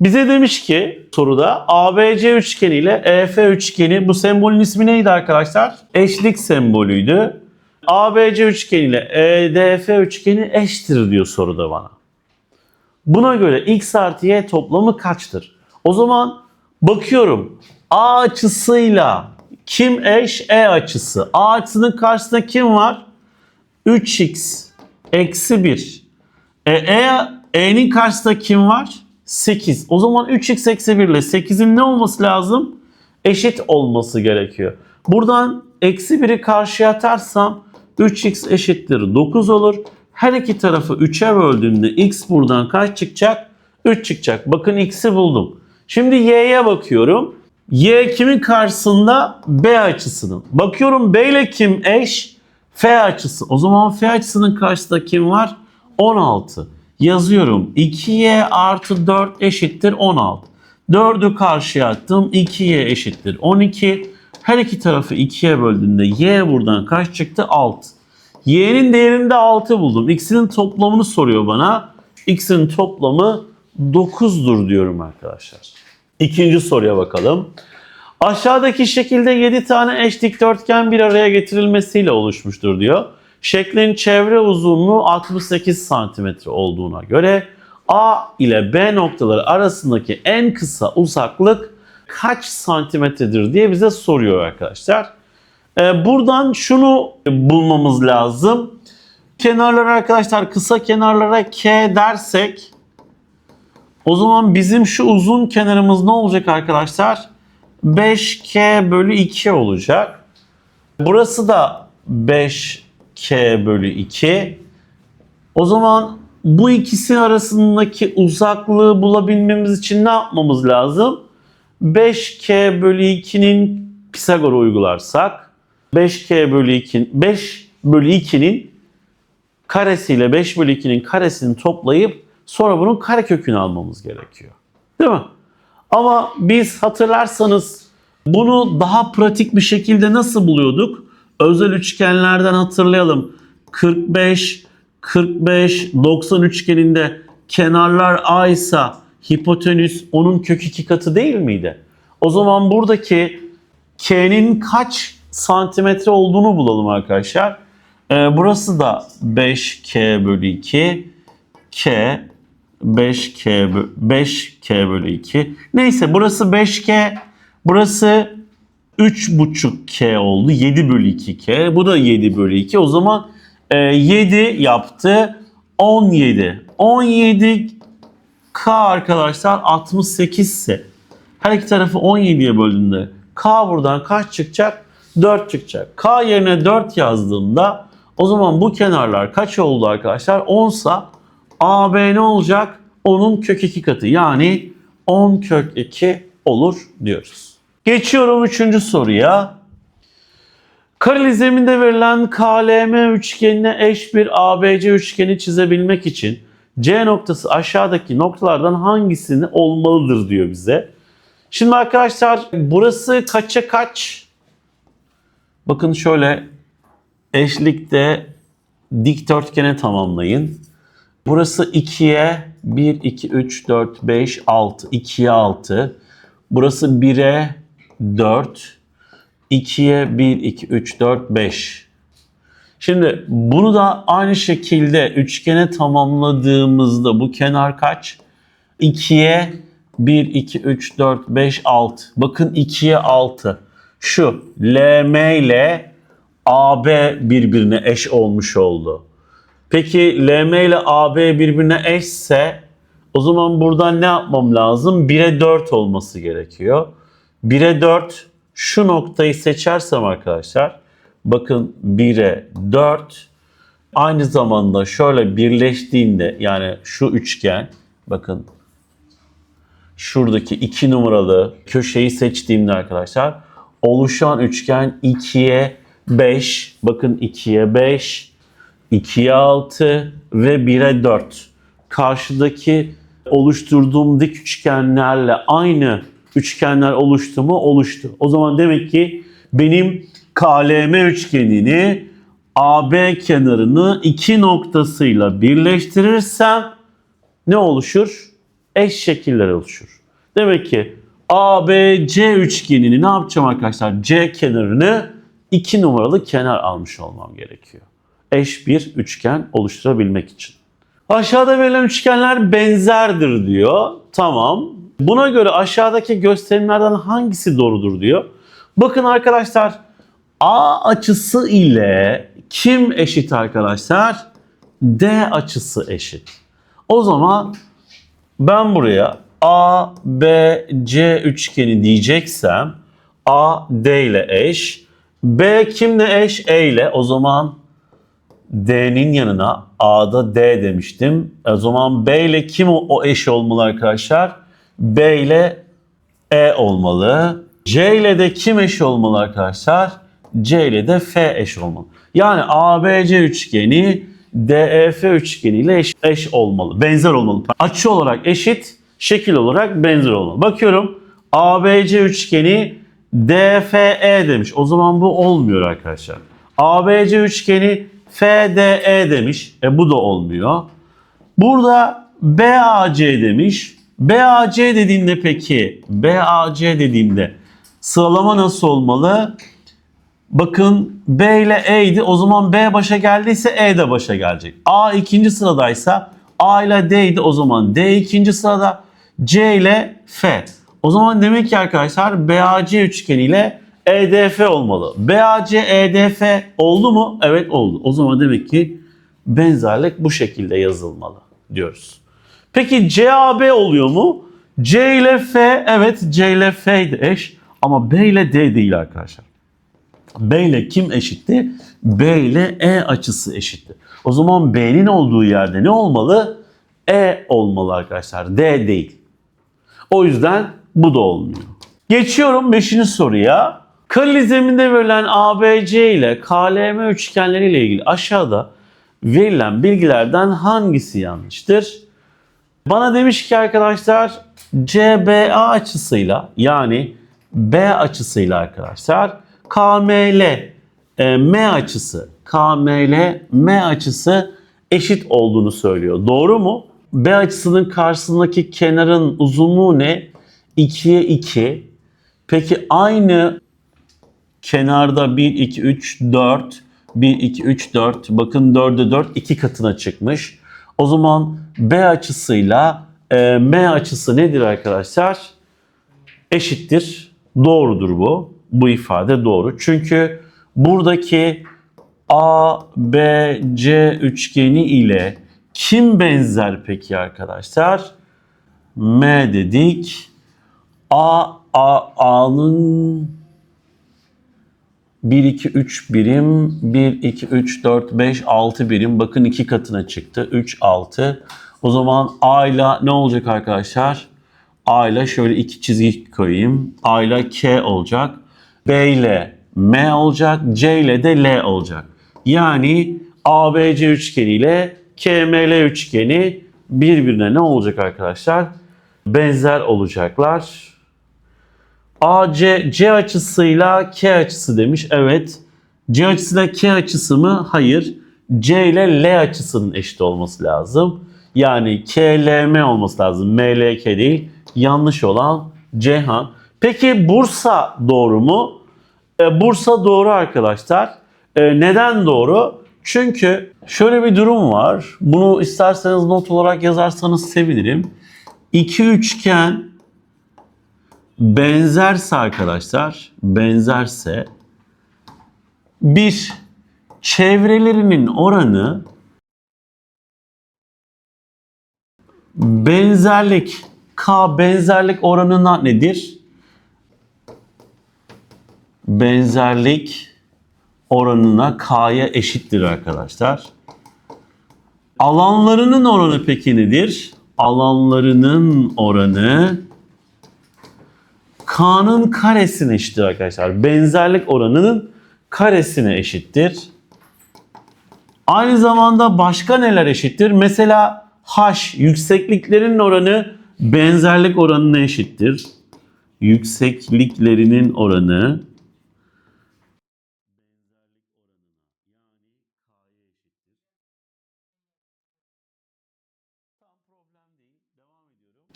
Bize demiş ki soruda ABC üçgeni ile EF üçgeni bu sembolün ismi neydi arkadaşlar? Eşlik sembolüydü. ABC üçgeni ile EDF üçgeni eştir diyor soruda bana. Buna göre x artı y toplamı kaçtır? O zaman bakıyorum A açısıyla kim eş? E açısı. A açısının karşısında kim var? 3x eksi 1. E, e, E'nin karşısında kim var? 8. O zaman 3x eksi 1 ile 8'in ne olması lazım? Eşit olması gerekiyor. Buradan eksi 1'i karşıya atarsam 3x eşittir 9 olur. Her iki tarafı 3'e böldüğümde x buradan kaç çıkacak? 3 çıkacak. Bakın x'i buldum. Şimdi y'ye bakıyorum. Y kimin karşısında? B açısının. Bakıyorum B ile kim eş? F açısı. O zaman F açısının karşısında kim var? 16. Yazıyorum. 2y artı 4 eşittir 16. 4'ü karşıya attım. 2y eşittir 12. Her iki tarafı 2'ye böldüğümde y buradan kaç çıktı? 6. y'nin değerini de 6 buldum. x'in toplamını soruyor bana. x'in toplamı 9'dur diyorum arkadaşlar. İkinci soruya bakalım. Aşağıdaki şekilde 7 tane eş dikdörtgen bir araya getirilmesiyle oluşmuştur diyor. Şeklin çevre uzunluğu 68 santimetre olduğuna göre A ile B noktaları arasındaki en kısa uzaklık kaç santimetredir diye bize soruyor arkadaşlar. Ee, buradan şunu bulmamız lazım. Kenarlara arkadaşlar kısa kenarlara K dersek o zaman bizim şu uzun kenarımız ne olacak arkadaşlar? 5K bölü 2 olacak. Burası da 5K bölü 2. O zaman bu ikisi arasındaki uzaklığı bulabilmemiz için ne yapmamız lazım? 5K bölü 2'nin Pisagor'u uygularsak 5K bölü 2 5 bölü 2'nin karesiyle 5 bölü 2'nin karesini toplayıp sonra bunun karekökünü almamız gerekiyor. Değil mi? Ama biz hatırlarsanız bunu daha pratik bir şekilde nasıl buluyorduk? Özel üçgenlerden hatırlayalım. 45, 45, 90 üçgeninde kenarlar A ise hipotenüs onun kök iki katı değil miydi? O zaman buradaki K'nin kaç santimetre olduğunu bulalım arkadaşlar. Ee, burası da 5K bölü 2. K 5K bö- 5K bölü 2. Neyse burası 5K. Burası 3,5K oldu. 7 bölü 2K. Bu da 7 bölü 2. O zaman e, 7 yaptı. 17. 17 K arkadaşlar 68 ise her iki tarafı 17'ye böldüğünde K buradan kaç çıkacak? 4 çıkacak. K yerine 4 yazdığımda o zaman bu kenarlar kaç oldu arkadaşlar? 10 sa AB ne olacak? Onun kök 2 katı. Yani 10 kök 2 olur diyoruz. Geçiyorum 3. soruya. Kareli verilen KLM üçgenine eş bir ABC üçgeni çizebilmek için C noktası aşağıdaki noktalardan hangisini olmalıdır diyor bize. Şimdi arkadaşlar burası kaça kaç? Bakın şöyle eşlikte dikdörtgene tamamlayın. Burası 2'ye 1, 2, 3, 4, 5, 6. 2'ye 6. Burası 1'e 4. 2'ye 1, 2, 3, 4, 5. Şimdi bunu da aynı şekilde üçgene tamamladığımızda bu kenar kaç? 2'ye 1, 2, 3, 4, 5, 6. Bakın 2'ye 6. Şu LM ile AB birbirine eş olmuş oldu. Peki LM ile AB birbirine eşse o zaman buradan ne yapmam lazım? 1'e 4 olması gerekiyor. 1'e 4 şu noktayı seçersem arkadaşlar bakın 1'e 4 aynı zamanda şöyle birleştiğinde yani şu üçgen bakın şuradaki 2 numaralı köşeyi seçtiğimde arkadaşlar oluşan üçgen 2'ye 5 bakın 2'ye 5 2'ye 6 ve 1'e 4. Karşıdaki oluşturduğum dik üçgenlerle aynı üçgenler oluştu mu? Oluştu. O zaman demek ki benim KLM üçgenini AB kenarını iki noktasıyla birleştirirsem ne oluşur? eş şekiller oluşur. Demek ki ABC üçgenini ne yapacağım arkadaşlar? C kenarını 2 numaralı kenar almış olmam gerekiyor. Eş bir üçgen oluşturabilmek için. Aşağıda verilen üçgenler benzerdir diyor. Tamam. Buna göre aşağıdaki gösterimlerden hangisi doğrudur diyor. Bakın arkadaşlar A açısı ile kim eşit arkadaşlar? D açısı eşit. O zaman ben buraya A, B, C üçgeni diyeceksem A, D ile eş. B kimle eş? E ile. O zaman D'nin yanına A'da D demiştim. O zaman B ile kim o, o eş olmalı arkadaşlar? B ile E olmalı. C ile de kim eş olmalı arkadaşlar? C ile de F eş olmalı. Yani ABC üçgeni DEF üçgeniyle eş, eş olmalı. Benzer olmalı. Açı olarak eşit, şekil olarak benzer olmalı. Bakıyorum ABC üçgeni DFE demiş. O zaman bu olmuyor arkadaşlar. ABC üçgeni FDE demiş. E bu da olmuyor. Burada BAC demiş. BAC dediğinde peki BAC dediğinde sıralama nasıl olmalı? Bakın B ile E'ydi. O zaman B başa geldiyse E de başa gelecek. A ikinci sıradaysa A ile D'ydi. O zaman D ikinci sırada. C ile F. O zaman demek ki arkadaşlar BAC üçgeniyle EDF olmalı. BAC EDF oldu mu? Evet oldu. O zaman demek ki benzerlik bu şekilde yazılmalı diyoruz. Peki CAB oluyor mu? C ile F evet C ile F eş ama B ile D değil arkadaşlar. B ile kim eşitti? B ile E açısı eşitti. O zaman B'nin olduğu yerde ne olmalı? E olmalı arkadaşlar. D değil. O yüzden bu da olmuyor. Geçiyorum 5. soruya. Kareli zeminde verilen ABC ile KLM üçgenleriyle ilgili aşağıda verilen bilgilerden hangisi yanlıştır? Bana demiş ki arkadaşlar CBA açısıyla yani B açısıyla arkadaşlar KML e, M açısı KML M açısı eşit olduğunu söylüyor. Doğru mu? B açısının karşısındaki kenarın uzunluğu ne? 2'ye 2. Peki aynı kenarda 1, 2, 3, 4. 1, 2, 3, 4. Bakın 4'e 4 iki katına çıkmış. O zaman B açısıyla e, M açısı nedir arkadaşlar? Eşittir. Doğrudur bu. Bu ifade doğru. Çünkü buradaki A, B, C üçgeni ile kim benzer peki arkadaşlar? M dedik. A, A, A'nın 1, 2, 3 birim, 1, 2, 3, 4, 5, 6 birim. Bakın iki katına çıktı. 3, 6. O zaman A ile ne olacak arkadaşlar? A ile şöyle iki çizgi koyayım. A ile K olacak. B ile M olacak. C ile de L olacak. Yani ABC üçgeni ile KML üçgeni birbirine ne olacak arkadaşlar? Benzer olacaklar. AC C açısıyla K açısı demiş. Evet. C açısıyla K açısı mı? Hayır. C ile L açısının eşit olması lazım. Yani KLM olması lazım. MLK değil. Yanlış olan Cihan. Peki Bursa doğru mu? E, Bursa doğru arkadaşlar. E, neden doğru? Çünkü şöyle bir durum var. Bunu isterseniz not olarak yazarsanız sevinirim. İki üçgen benzerse arkadaşlar, benzerse bir çevrelerinin oranı benzerlik K benzerlik oranına nedir? Benzerlik oranına K'ya eşittir arkadaşlar. Alanlarının oranı peki nedir? Alanlarının oranı K'nın karesine eşittir arkadaşlar. Benzerlik oranının karesine eşittir. Aynı zamanda başka neler eşittir? Mesela H yüksekliklerinin oranı benzerlik oranına eşittir. Yüksekliklerinin oranı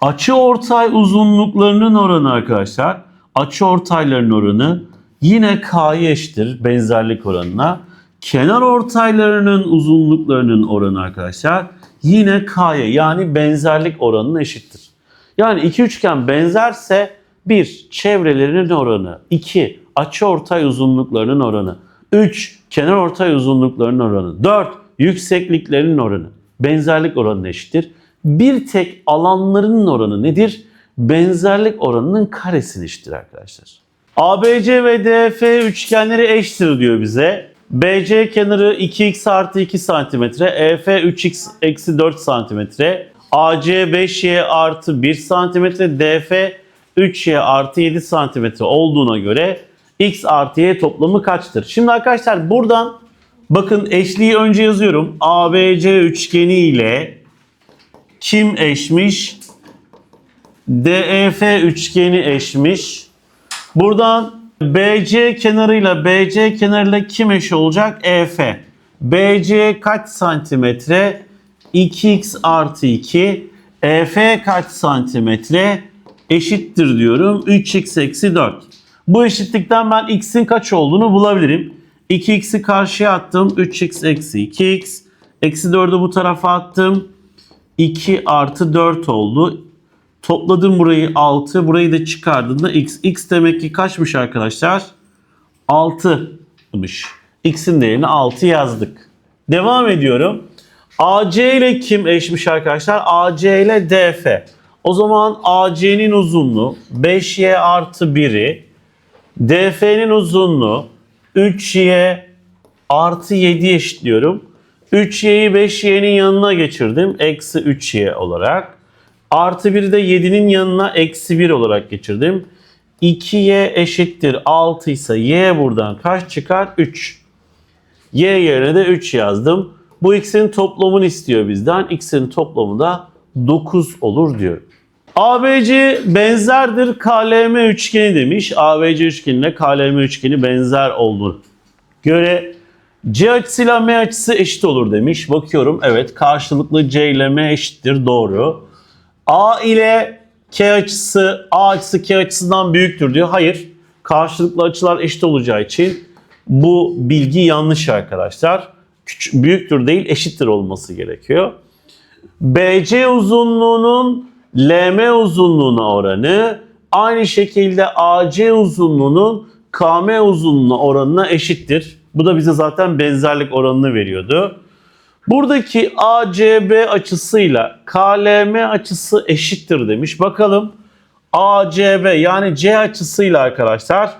Açı ortay uzunluklarının oranı arkadaşlar. Açı ortayların oranı yine K'ya eşittir benzerlik oranına. Kenar ortaylarının uzunluklarının oranı arkadaşlar yine K'ya yani benzerlik oranına eşittir. Yani iki üçgen benzerse 1. Çevrelerinin oranı 2. Açı ortay uzunluklarının oranı 3. Kenar ortay uzunluklarının oranı 4. Yüksekliklerinin oranı benzerlik oranına eşittir. Bir tek alanlarının oranı nedir? Benzerlik oranının karesine eşittir arkadaşlar. ABC ve DF üçgenleri eşittir diyor bize. BC kenarı 2x artı 2 cm, EF 3x eksi 4 cm, AC 5y artı 1 cm, DF 3y artı 7 cm olduğuna göre x artı y toplamı kaçtır? Şimdi arkadaşlar buradan bakın eşliği önce yazıyorum. ABC üçgeni ile kim eşmiş? DEF üçgeni eşmiş. Buradan BC kenarıyla BC kenarıyla kim eş olacak? EF. BC kaç santimetre? 2x artı 2. EF kaç santimetre? Eşittir diyorum. 3x eksi 4. Bu eşitlikten ben x'in kaç olduğunu bulabilirim. 2x'i karşıya attım. 3x eksi 2x. Eksi 4'ü bu tarafa attım. 2 artı 4 oldu. Topladım burayı 6. Burayı da çıkardığında x. x demek ki kaçmış arkadaşlar? 6'mış. x'in değerini 6 yazdık. Devam ediyorum. AC ile kim eşmiş arkadaşlar? AC ile DF. O zaman AC'nin uzunluğu 5y artı 1'i DF'nin uzunluğu 3y artı 7 eşitliyorum. 3y'yi 5y'nin yanına geçirdim. Eksi 3y olarak. Artı 1'i de 7'nin yanına eksi 1 olarak geçirdim. 2y eşittir 6 ise y buradan kaç çıkar? 3. y yerine de 3 yazdım. Bu x'in toplamını istiyor bizden. x'in toplamı da 9 olur diyor. ABC benzerdir KLM üçgeni demiş. ABC üçgenine KLM üçgeni benzer olduğunu göre C açısıyla M açısı eşit olur demiş. Bakıyorum evet karşılıklı C ile M eşittir doğru. A ile K açısı A açısı K açısından büyüktür diyor. Hayır. Karşılıklı açılar eşit olacağı için bu bilgi yanlış arkadaşlar. Küçük, büyüktür değil eşittir olması gerekiyor. BC uzunluğunun LM uzunluğuna oranı aynı şekilde AC uzunluğunun KM uzunluğuna oranına eşittir. Bu da bize zaten benzerlik oranını veriyordu. Buradaki ACB açısıyla KLM açısı eşittir demiş. Bakalım ACB yani C açısıyla arkadaşlar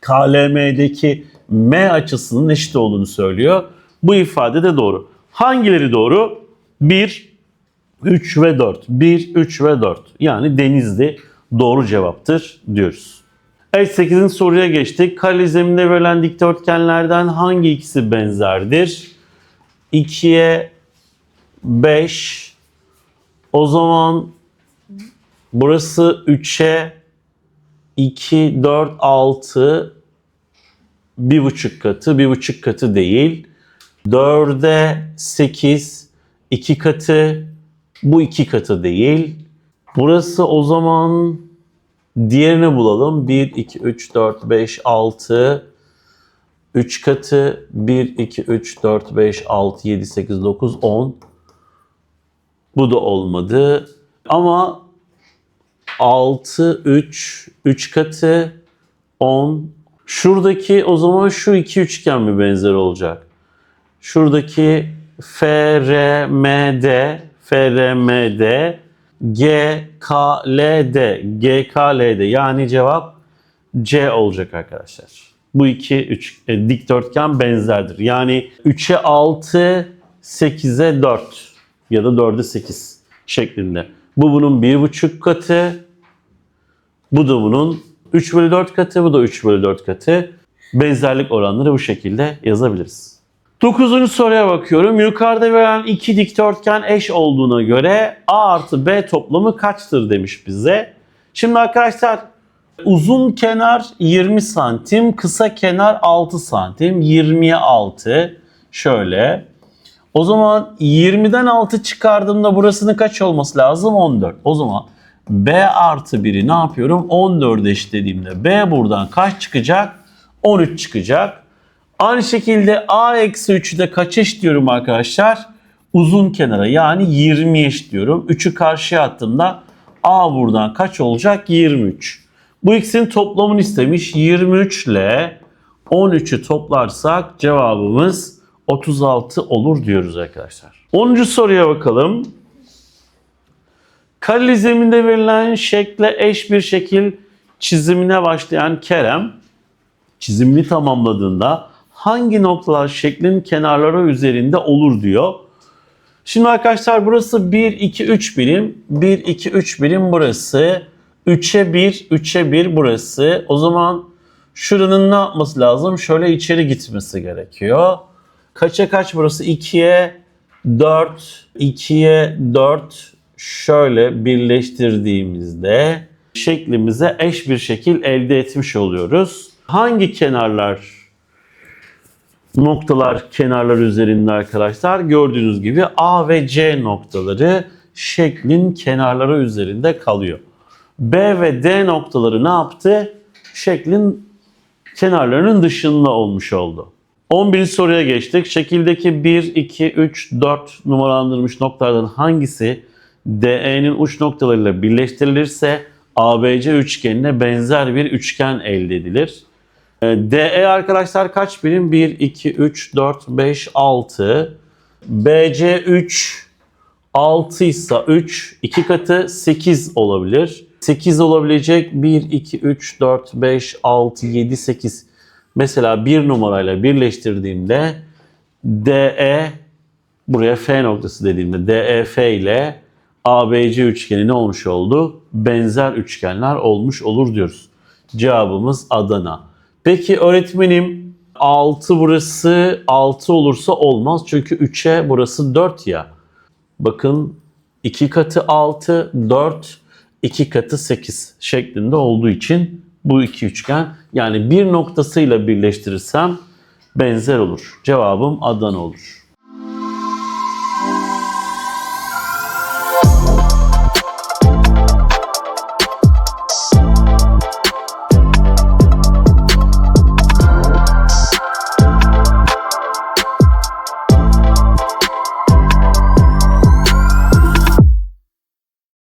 KLM'deki M açısının eşit olduğunu söylüyor. Bu ifade de doğru. Hangileri doğru? 1, 3 ve 4. 1, 3 ve 4. Yani Denizli doğru cevaptır diyoruz. Evet 8. soruya geçtik. Kare zeminde verilen dikdörtgenlerden hangi ikisi benzerdir? 2'ye 5. O zaman burası 3'e 2, 4, 6 bir buçuk katı, bir buçuk katı değil. 4'e 8, 2 katı, bu 2 katı değil. Burası o zaman diğerini bulalım. 1, 2, 3, 4, 5, 6, 3 katı 1, 2, 3, 4, 5, 6, 7, 8, 9, 10. Bu da olmadı. Ama 6, 3, 3 katı 10. Şuradaki o zaman şu iki üçgen mi benzer olacak? Şuradaki FRMD, FRMD, GKLD, GKLD yani cevap C olacak arkadaşlar. Bu iki üç, e, dikdörtgen benzerdir. Yani 3'e 6, 8'e 4 ya da 4'e 8 şeklinde. Bu bunun 1,5 katı. Bu da bunun 3 bölü 4 katı. Bu da 3 bölü 4 katı. Benzerlik oranları bu şekilde yazabiliriz. 9. soruya bakıyorum. Yukarıda verilen iki dikdörtgen eş olduğuna göre A artı B toplamı kaçtır demiş bize. Şimdi arkadaşlar uzun kenar 20 santim, kısa kenar 6 santim. 20'ye 6 şöyle. O zaman 20'den 6 çıkardığımda burasının kaç olması lazım? 14. O zaman B artı 1'i ne yapıyorum? 14 eşitlediğimde B buradan kaç çıkacak? 13 çıkacak. Aynı şekilde A eksi 3'ü de kaç eşitliyorum arkadaşlar? Uzun kenara yani 20 eşitliyorum. 3'ü karşıya attığımda A buradan kaç olacak? 23. Bu ikisinin toplamını istemiş. 23 ile 13'ü toplarsak cevabımız 36 olur diyoruz arkadaşlar. 10. soruya bakalım. Kareli zeminde verilen şekle eş bir şekil çizimine başlayan Kerem çizimini tamamladığında hangi noktalar şeklin kenarları üzerinde olur diyor. Şimdi arkadaşlar burası 1, 2, 3 birim. 1, 2, 3 birim burası. 3'e 1, 3'e 1 burası. O zaman şuranın ne yapması lazım? Şöyle içeri gitmesi gerekiyor. Kaça kaç burası? 2'ye 4, 2'ye 4 şöyle birleştirdiğimizde şeklimize eş bir şekil elde etmiş oluyoruz. Hangi kenarlar noktalar kenarlar üzerinde arkadaşlar gördüğünüz gibi A ve C noktaları şeklin kenarları üzerinde kalıyor. B ve D noktaları ne yaptı? Şeklin kenarlarının dışında olmuş oldu. 11. soruya geçtik. Şekildeki 1, 2, 3, 4 numaralandırılmış noktalardan hangisi DE'nin uç noktalarıyla birleştirilirse ABC üçgenine benzer bir üçgen elde edilir? Ee, DE arkadaşlar kaç birim? 1, 2, 3, 4, 5, 6. BC 3, 6 ise 3, 2 katı 8 olabilir. 8 olabilecek 1, 2, 3, 4, 5, 6, 7, 8. Mesela bir numarayla birleştirdiğimde DE buraya F noktası dediğimde DEF ile ABC üçgeni ne olmuş oldu? Benzer üçgenler olmuş olur diyoruz. Cevabımız Adana. Peki öğretmenim 6 burası 6 olursa olmaz. Çünkü 3'e burası 4 ya. Bakın 2 katı 6, 4, 2 katı 8 şeklinde olduğu için bu iki üçgen yani bir noktasıyla birleştirirsem benzer olur. Cevabım Adana olur.